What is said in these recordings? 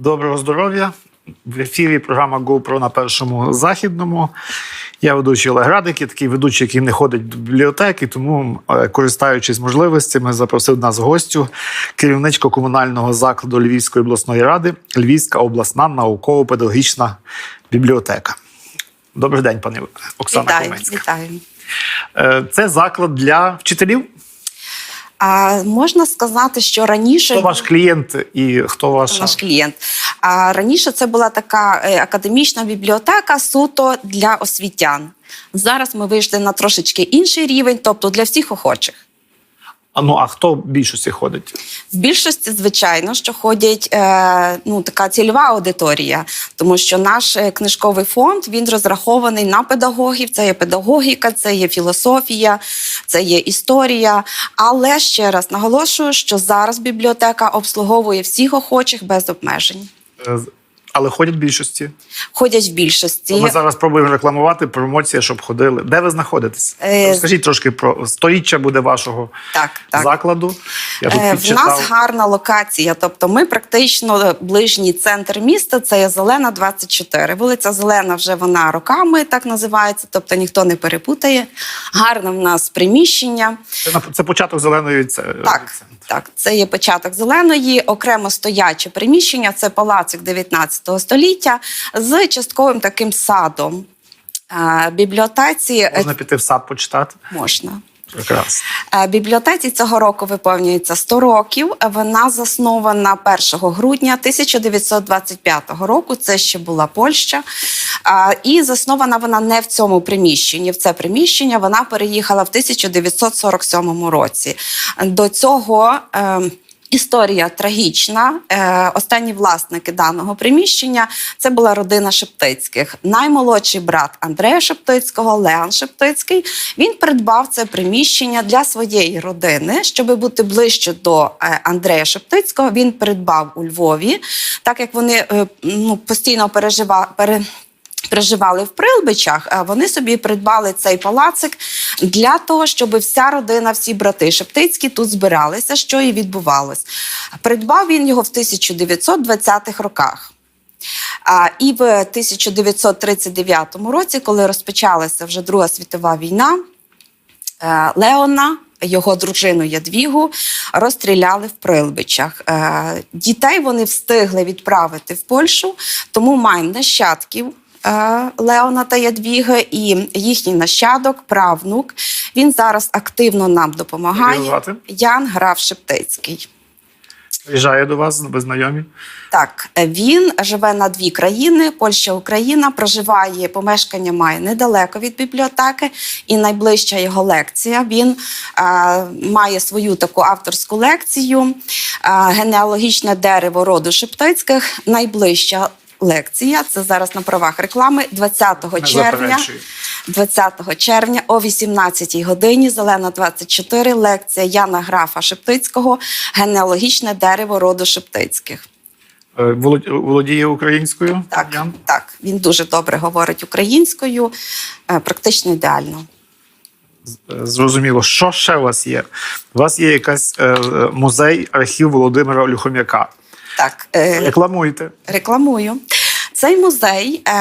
Доброго здоров'я. В ефірі програма GoPro на першому західному. Я ведучий Олег Радик, я такий ведучий, який не ходить до бібліотеки, тому, е, користуючись можливостями, запросив нас гостю керівничку комунального закладу Львівської обласної ради, Львівська обласна науково-педагогічна бібліотека. Добрий день, пані Оксана Вітаю, вітаю. Е, Це заклад для вчителів. А можна сказати, що раніше Хто ваш клієнт і хто ваш наш клієнт. А раніше це була така е, академічна бібліотека суто для освітян. Зараз ми вийшли на трошечки інший рівень, тобто для всіх охочих. А ну а хто в більшості ходить? В більшості, звичайно, що ходять е, ну, така цільова аудиторія, тому що наш е, книжковий фонд він розрахований на педагогів. Це є педагогіка, це є філософія, це є історія. Але ще раз наголошую, що зараз бібліотека обслуговує всіх охочих без обмежень. Е, Але ходять в більшості. Ходять в більшості. Ми зараз пробуємо рекламувати промоція, щоб ходили. Де ви знаходитесь? Е, Розкажіть трошки про сторіччя буде вашого Так, так. закладу. Я тут Е, В нас гарна локація. Тобто, ми практично ближній центр міста. Це є зелена 24. Вулиця Зелена вже вона роками так називається, тобто ніхто не перепутає. Гарне в нас приміщення. Це, це початок зеленої це, Так, так, це є початок зеленої, окремо стояче приміщення. Це палацик 19 століття з частковим таким садом. Бібліотеці е, Можна піти в сад почитати. можна. Прекрасно. Е, Бібліотеці цього року виповнюється 100 років. Вона заснована 1 грудня 1925 року. Це ще була Польща. І заснована вона не в цьому приміщенні. В це приміщення вона переїхала в 1947 році. До цього. Історія трагічна. Е, останні власники даного приміщення це була родина Шептицьких. Наймолодший брат Андрея Шептицького, Леон Шептицький. Він придбав це приміщення для своєї родини, щоб бути ближче до е, Андрея Шептицького. Він придбав у Львові, так як вони е, ну, постійно переживали. Проживали в Прилбичах, а вони собі придбали цей палацик для того, щоб вся родина, всі брати Шептицькі тут збиралися, що і відбувалось. Придбав він його в 1920-х роках. А, і в 1939 році, коли розпочалася вже Друга світова війна, е, Леона, його дружину Ядвігу, розстріляли в Прилбичах. Е, Дітей вони встигли відправити в Польщу, тому маємо нащадків. Е, Леона та Ядвіги і їхній нащадок, правнук. Він зараз активно нам допомагає. Ян Граф Шептицький. Приїжджає до вас, ви знайомі. Так, е, він живе на дві країни: Польща, Україна. Проживає помешкання має недалеко від бібліотеки, і найближча його лекція. Він е, має свою таку авторську лекцію е, генеалогічне дерево роду Шептицьких. Найближча лекція це зараз на правах реклами 20 червня. 20 червня о 18 годині, Зелена 24, лекція Яна Графа Шептицького Генеалогічне дерево роду Шептицьких. Е, Володіє українською. Так, Ян? так, він дуже добре говорить українською, е, практично ідеально. Е, Зрозуміло. Що ще у вас є? У вас є якась е, музей, архів Володимира Олюхом'яка. Так, е, Рекламуйте. рекламую. Цей музей е,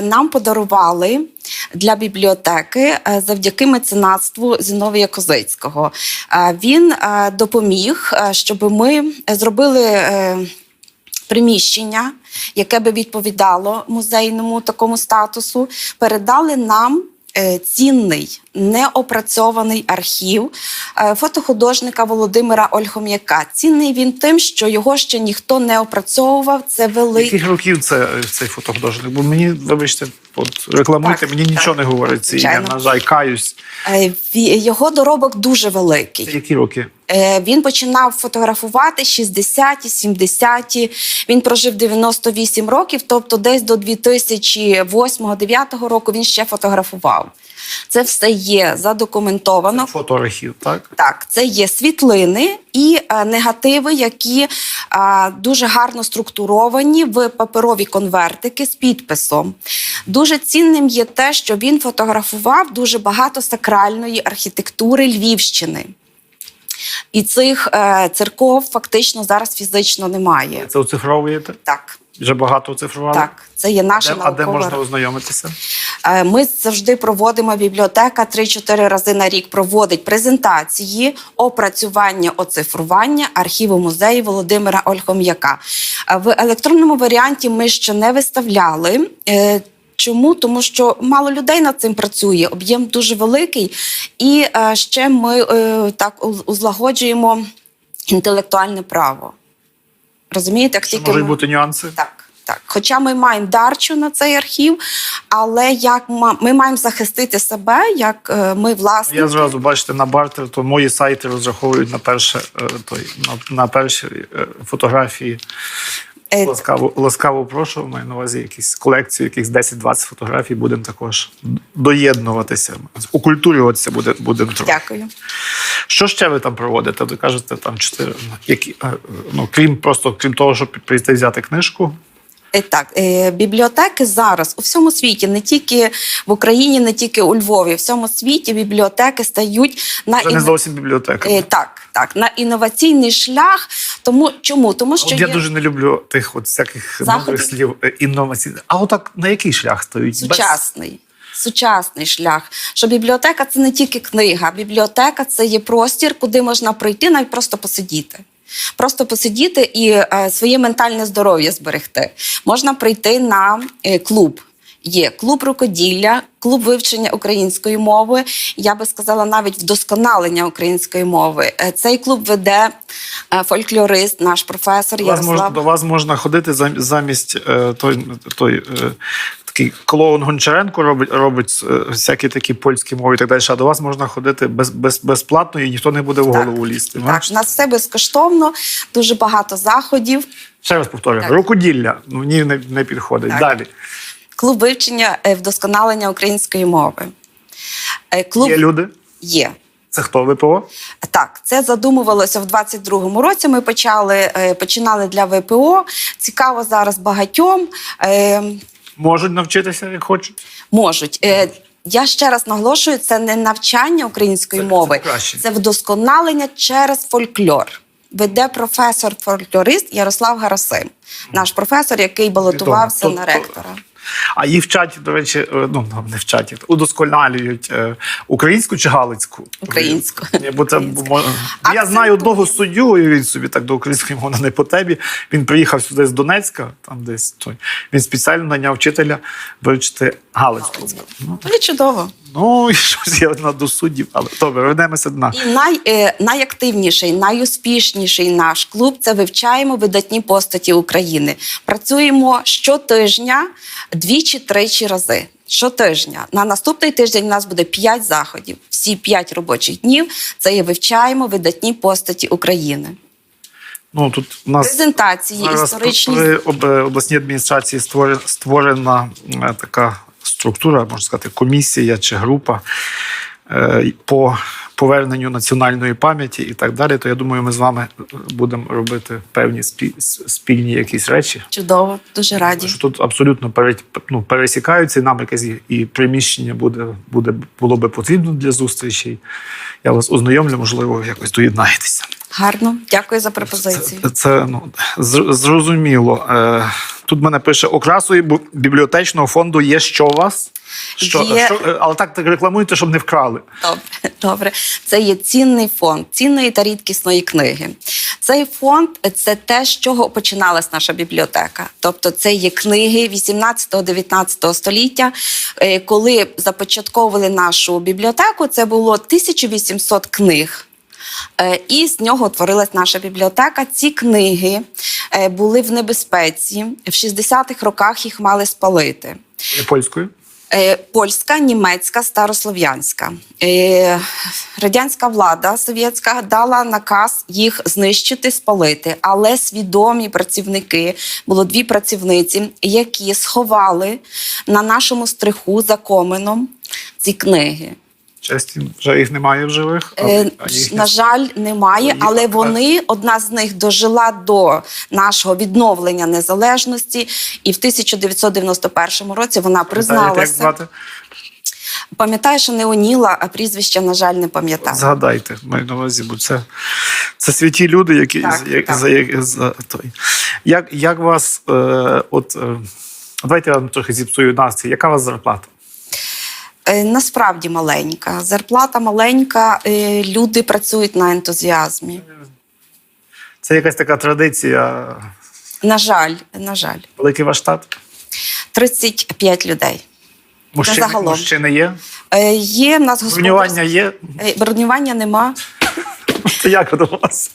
нам подарували для бібліотеки е, завдяки меценатству Зіновія Козицького. Е, він е, допоміг, щоб ми зробили. Е, Приміщення, яке би відповідало музейному такому статусу, передали нам цінний неопрацьований архів е, фотохудожника Володимира Ольхом'яка. Цінний він тим, що його ще ніхто не опрацьовував. Це великий. Яких років це е, цей фотохудожник? Бо мені, вибачте, от рекламуйте, Так, мені так. нічого не говорить. Ці, я, на жаль, каюсь. Е, Його доробок дуже великий. які роки? Е, Він починав фотографувати 60-ті, 70-ті. Він прожив 98 років, тобто десь до 2008-2009 року він ще фотографував. Це все є задокументовано. Фотоархів, так? Так, це є світлини і е, негативи, які е, дуже гарно структуровані в паперові конвертики з підписом. Дуже цінним є те, що він фотографував дуже багато сакральної архітектури Львівщини. І цих е, церков фактично зараз фізично немає. Це оцифровуєте? Так. Вже багато оцифрували? Так, це є наша Де, а де можна ознайомитися? Е, Ми завжди проводимо бібліотека 3-4 рази на рік проводить презентації, опрацювання, оцифрування архіву музею Володимира Ольхом'яка. Е, В електронному варіанті ми ще не виставляли. Чому? Тому що мало людей над цим працює, об'єм дуже великий, і е, ще ми е, так узлагоджуємо інтелектуальне право. Розумієте, як тільки можуть ми... бути нюанси? Так, так. Хоча ми маємо дарчу на цей архів, але як ми маємо захистити себе, як е, ми власники. Я зразу бачите на бартер, то мої сайти розраховують на перше той на, на перші фотографії. Е, Ласкаво, ласкаво прошу. Маю на увазі якісь колекцію, якихось 10-20 фотографій. Будемо також доєднуватися, укультурюватися буде, будемо трохи. Дякую. Що ще ви там проводите? Ви кажете, там чотири. Які, е, ну, крім просто крім того, щоб прийти взяти книжку. Е, Так, бібліотеки зараз у всьому світі, не тільки в Україні, не тільки у Львові, в всьому світі бібліотеки стають на Це не зовсім бібліотека. Так, так, на інноваційний шлях. Тому чому? Тому що я є дуже не люблю тих от всяких Заходів? нових слів е, інноваційних. А отак на який шлях? Без- сучасний. Сучасний шлях, що бібліотека це не тільки книга, бібліотека це є простір, куди можна прийти, навіть просто посидіти. Просто посидіти і е, своє ментальне здоров'я зберегти. Можна прийти на е, клуб. Є клуб рукоділля, клуб вивчення української мови. Я би сказала, навіть вдосконалення української мови. Е, Цей клуб веде е, фольклорист, наш професор До вас, Ярослав. можна, до вас можна ходити замість е, той, той е, такий клоун Гончаренко робить, робить всякі такі польські мови і так далі. А до вас можна ходити без, без, безплатно і ніхто не буде в Так, голову лізти. Так, у нас все безкоштовно, дуже багато заходів. Ще раз повторюю: Так. рукоділля ну, мені не, не підходить. Так. Далі. Клуб вивчення е, вдосконалення української мови. Е, Клуб Є люди. є. Це хто ВПО? Так, це задумувалося в 22-му році. Ми почали е, починали для ВПО. Цікаво зараз багатьом. Можуть навчитися, як хочуть. можуть. Я ще раз наголошую, це не навчання української Це- мови, це це вдосконалення через фольклор. Веде професор-фольклорист Ярослав Гарасим, наш професор, який балотувався Відомо. на То- то- ректора. А їх вчать, до речі, е, ну не вчать, удосконалюють е, українську чи галицьку? Українську. Бо це Українську. я знаю одного суддю, і він собі так до української мови не по тебі. Він приїхав сюди з Донецька, там десь той. Він спеціально наняв вчителя вивчити галицьку. Ну, Ну, чудово. Ну і щось я на до суддів, але добре, вернемося до нас. І най, е, найактивніший, найуспішніший наш клуб це вивчаємо видатні постаті України. Працюємо щотижня двічі-тричі рази. Щотижня. На наступний тиждень у нас буде п'ять заходів. Всі п'ять робочих днів це є вивчаємо видатні постаті України. Ну тут у нас Презентації історичні. об- обласній адміністрації створена, створена е, така структура, можна сказати, комісія чи група е, по поверненню національної пам'яті і так далі. То я думаю, ми з вами будемо робити певні спільні якісь речі. Чудово, дуже раді. Що тут абсолютно ну, пересікаються, і нам якесь і- приміщення буде, буде, було би потрібно для зустрічей. Я вас ознайомлю, можливо, якось доєднаєтеся. Гарно, дякую за пропозицію. Це, це ну, зрозуміло. Е, тут мене пише: окрасою бібліотечного фонду є що у вас? Що, Є. що, е, але так, так рекламуєте, щоб не вкрали. Добре, добре. Це є цінний фонд цінної та рідкісної книги. Цей фонд це те, з чого починалась наша бібліотека. Тобто, це є книги 18-19 століття. Е, Коли започатковували нашу бібліотеку, це було 1800 книг. Е, І з нього творилась наша бібліотека. Ці книги були в небезпеці. В 60-х роках їх мали спалити. Е, Польською. Е, Польська, німецька, старослов'янська. Е, Радянська влада совєтська дала наказ їх знищити, спалити. Але свідомі працівники було дві працівниці, які сховали на нашому стриху за коменом ці книги. Честі, вже їх немає в живих. Е, їх На жаль, немає, але вони одна з них дожила до нашого відновлення незалежності, і в 1991 році вона як призналася. звати? Пам'ятаю, що не Оніла, а прізвище, на жаль, не пам'ятаю. Згадайте, маю на увазі, бо це, це святі люди, які Так, як- так. за, як- за той. Як, як вас, е, от, е, давайте я вам трохи зіпсую настрій. Яка у вас зарплата? Е, Насправді маленька. Зарплата маленька, е, люди працюють на ентузіазмі. Це якась така традиція. На жаль, на жаль, Великий ваш штат? 35 людей. Мужчини, загалом. мужчини є? Е, Є в нас господарство. Бронювання є? Бронювання нема, Це як у вас?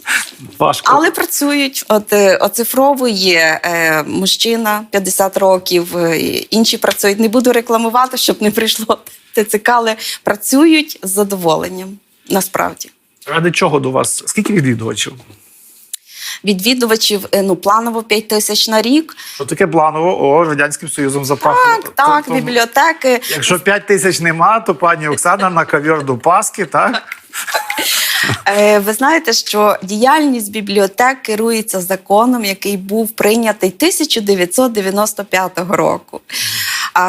Важко. але працюють. От е, оцифровує е, мужчина 50 років, е, інші працюють. Не буду рекламувати, щоб не прийшло ТЦК, але працюють з задоволенням. Насправді. Ради чого до вас? Скільки відвідувачів? Відвідувачів ну планово 5 тисяч на рік. Що таке планово? О, Радянським Союзом запахло. Так, так, Тобто, бібліотеки. Якщо 5 тисяч нема, то пані Оксана на ковір до Пасхи, так? Е, Ви знаєте, що діяльність бібліотек керується законом, який був прийнятий 1995 року.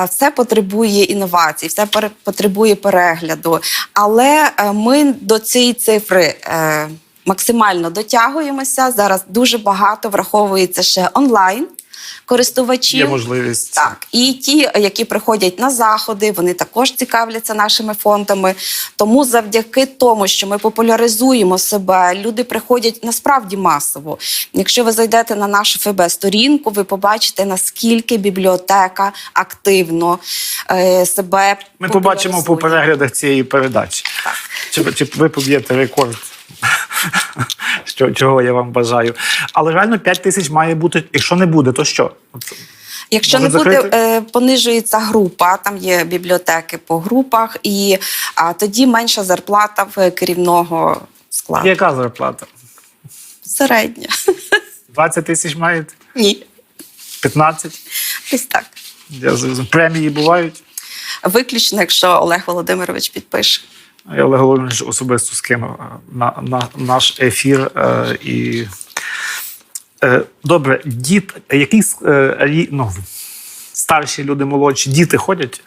Все потребує інновацій, все потребує перегляду. Але е, ми до цієї цифри. е, Максимально дотягуємося. Зараз дуже багато враховується ще онлайн користувачів. Є можливість. Так, і ті, які приходять на заходи, вони також цікавляться нашими фондами. Тому завдяки тому, що ми популяризуємо себе, люди приходять насправді масово. Якщо ви зайдете на нашу ФБ-сторінку, ви побачите, наскільки бібліотека активно е, себе Ми побачимо по переглядах цієї передачі. Так. Чи, чи ви поб'єте рекорд? Чого я вам бажаю. Але реально 5 тисяч має бути. Якщо не буде, то що? Якщо Може не буде, закрити? е, понижується група, там є бібліотеки по групах, і а, тоді менша зарплата в керівного складу. Яка зарплата? Середня. 20 тисяч маєте? Ні. 15? Десь так. Я. Премії бувають. Виключно, якщо Олег Володимирович підпише. Я Олег Володимирович особисто скинув е, на, на наш ефір. Е, і... е, добре, діт, якісь е, ну, старші люди, молодші, діти ходять?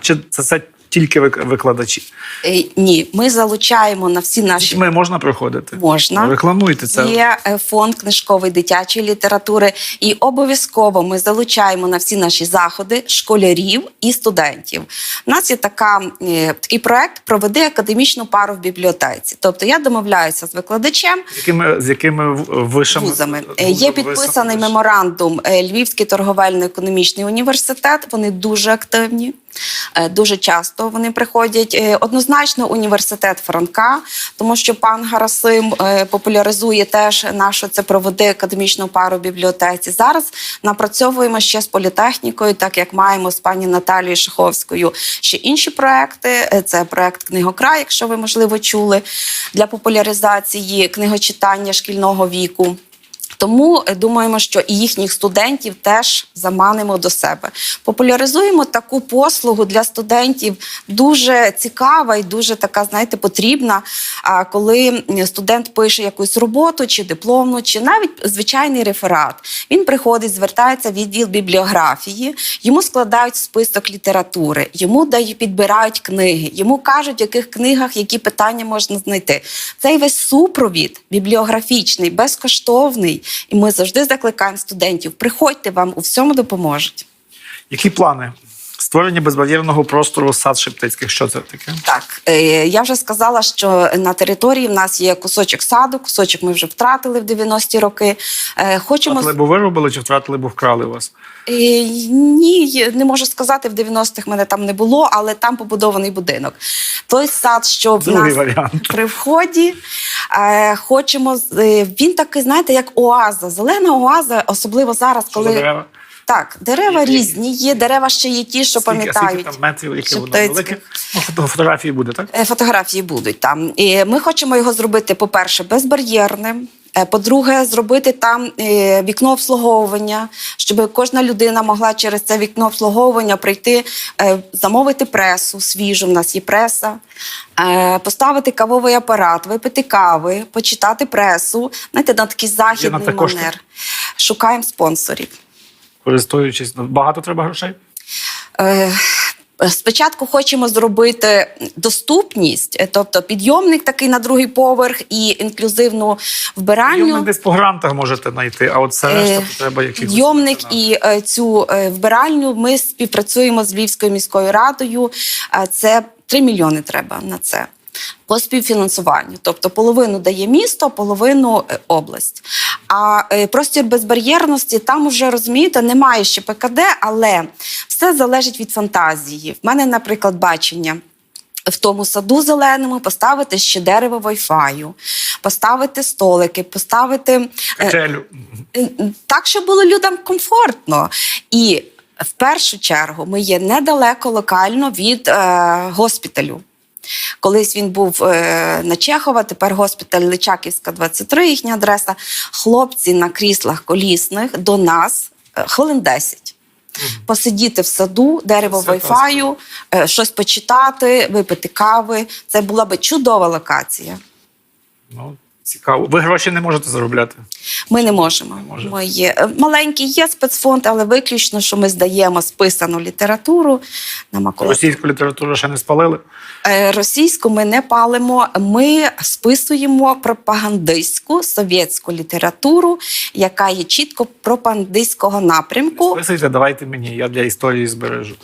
Чи це, це тільки вик- викладачі? Е, ні, ми залучаємо на всі наші дітьми можна приходити? Можна. Рекламуйте це. Є е, фонд книжкової дитячої літератури, і обов'язково ми залучаємо на всі наші заходи школярів і студентів. У нас є така, е, такий проект Проведи академічну пару в бібліотеці. Тобто я домовляюся з викладачем. З якими, з якими вишами? вузами. Є підписаний меморандум Львівський торговельно-економічний університет. Вони дуже активні. Е, Дуже часто вони приходять Е, однозначно університет Франка, тому що пан Гарасим е, популяризує теж нашу це проводи академічну пару бібліотеці. Зараз напрацьовуємо ще з політехнікою, так як маємо з пані Наталією Шаховською ще інші проекти. Це проект Книгокрай, якщо ви можливо чули, для популяризації книгочитання шкільного віку. Тому е, думаємо, що і їхніх студентів теж заманимо до себе. Популяризуємо таку послугу для студентів дуже цікава і дуже така, знаєте, потрібна. Коли студент пише якусь роботу, чи дипломну, чи навіть звичайний реферат, він приходить, звертається в відділ бібліографії, йому складають список літератури, йому дають підбирають книги, йому кажуть, в яких книгах які питання можна знайти. Цей весь супровід бібліографічний, безкоштовний, і ми завжди закликаємо студентів: приходьте, вам у всьому допоможуть. Які плани? Створення безбар'єрного простору сад Шептицьких. Що це таке? Так, е, я вже сказала, що на території в нас є кусочок саду, кусочок ми вже втратили в 90-ті роки. Е, Хочемо Втратили, бо виробили, чи втратили, бо вкрали вас? Е, Ні, не можу сказати, в 90-х мене там не було, але там побудований будинок. Той сад, що в нас варіант. при вході, хочемо. Він такий, знаєте, як оаза, зелена оаза, особливо зараз, коли? Так, дерева Які? різні є. Дерева ще є ті, що Скільки, пам'ятають. скільки там метрів, яке воно велике? Ну, фотографії буде, так? Е, Фотографії будуть там. І ми хочемо його зробити, по-перше, безбар'єрним. Е, По-друге, зробити там е, вікно обслуговування, щоб кожна людина могла через це вікно обслуговування прийти, замовити пресу свіжу. В нас є преса, поставити кавовий апарат, випити кави, почитати пресу. Знаєте, на такий західний манер. Шукаємо спонсорів. Користуючись, ну, багато треба грошей? Е, Спочатку хочемо зробити доступність, е, тобто підйомник такий на другий поверх і інклюзивну вбиральню. Йомник десь по грантах можете знайти, а от все решта Е, то треба якихось. Підйомник і е, цю вбиральню ми співпрацюємо з Львівською міською радою. Це 3 мільйони треба на це. По співфінансуванню, тобто половину дає місто, половину е, область. А е, простір безбар'єрності там уже розумієте, немає ще ПКД, але все залежить від фантазії. В мене, наприклад, бачення в тому саду зеленому поставити ще дерево Wi-Fi, поставити столики, поставити е, Качелю. Так, щоб було людям комфортно. І в першу чергу ми є недалеко локально від е, госпіталю. Колись він був е, на Чехова, тепер госпіталь Личаківська, 23, їхня адреса. Хлопці на кріслах колісних до нас е, хвилин 10. Посидіти в саду, дерево вайфаю, е, щось почитати, випити кави. Це була би чудова локація. Ну, цікаво. Ви гроші не можете заробляти. Ми не можемо. можете. Ми є е, маленький є спецфонд, але виключно, що ми здаємо списану літературу на макулатуру. Російську літературу ще не спалили. Е, Російську ми не палимо. Ми списуємо пропагандистську совєтську літературу, яка є чітко пропагандистського напрямку. Списуйте, давайте мені, я для історії збережу.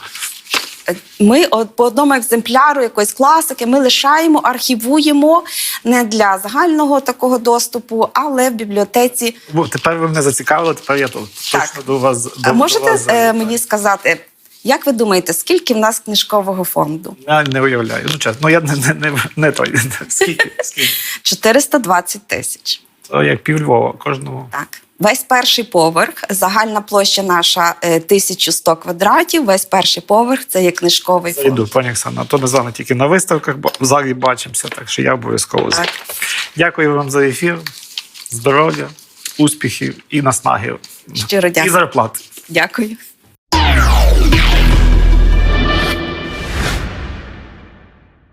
Ми от по одному екземпляру якоїсь класики ми лишаємо, архівуємо не для загального такого доступу, але в бібліотеці Бо тепер ви мене зацікавили, тепер я тут Так. точно до вас. До, А до можете вас е, мені сказати, як ви думаєте, скільки в нас книжкового фонду? Я не уявляю. Ну, чесно, ну я не, не, не, не той. Скільки? Скільки? 420 тисяч. То як пів Львова кожному. Так. Весь перший поверх, загальна площа наша е, 1100 квадратів. Весь перший поверх це є книжковий фонд. Зайду, пані Оксана. То ми з вами тільки на виставках, бо в залі бачимося, так що я обов'язково. Дякую вам за ефір. Здоров'я, успіхів і наснаги. Щиро І дякую. зарплати. Дякую.